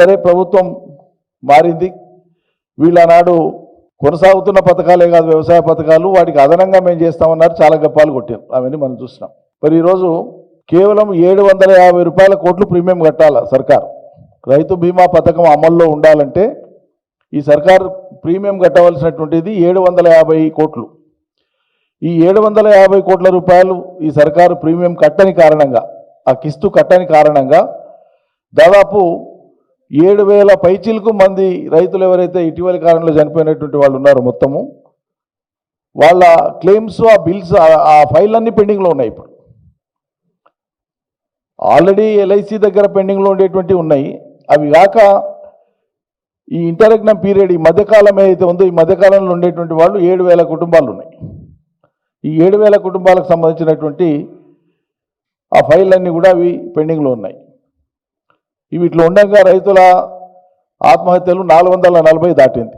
సరే ప్రభుత్వం మారింది. వీళ్ళనాడు కొనసాగుతున్న పథకాలే కాదు వ్యవసాయ పథకాలు వాటికి అదనంగా మేము చేస్తామన్నారు చాలా గప్పాలు కొట్టారు. అవన్నీ మనం చూసినాం మరి ఈరోజు కేవలం ఏడు వందల యాభై రూపాయల కోట్లు ప్రీమియం కట్టాల సర్కార్. రైతు బీమా పథకం అమల్లో ఉండాలంటే ఈ సర్కార్ ప్రీమియం కట్టవలసినటువంటిది ఏడు వందల యాభై కోట్లు. ఈ ఏడు వందల యాభై కోట్ల రూపాయలు ఈ సర్కారు ప్రీమియం కట్టని కారణంగా ఆ కిస్తు కట్టని కారణంగా దాదాపు ఏడు వేల పైచిలకు మంది రైతులు ఎవరైతే ఇటీవలి కాలంలో చనిపోయినటువంటి వాళ్ళు ఉన్నారో మొత్తము వాళ్ళ క్లెయిమ్స్ ఆ బిల్స్ ఆ- ఫైల్ అన్నీ పెండింగ్లో ఉన్నాయి ఇప్పుడు. ఆల్రెడీ ఎల్ఐసి దగ్గర పెండింగ్లో ఉండేటువంటి ఉన్నాయి. అవి కాక ఈ ఇంటర్గ్నం పీరియడ్ ఈ మధ్యకాలం ఏదైతే ఉందో ఈ మధ్యకాలంలో ఉండేటువంటి వాళ్ళు ఏడు వేల కుటుంబాలు ఉన్నాయి. ఈ ఏడు వేల కుటుంబాలకు సంబంధించినటువంటి ఆ ఫైల్ అన్నీ కూడా అవి పెండింగ్లో ఉన్నాయి. ఇవి ఇట్లా ఉండగా రైతుల ఆత్మహత్యలు నాలుగు వందల నలభై దాటింది.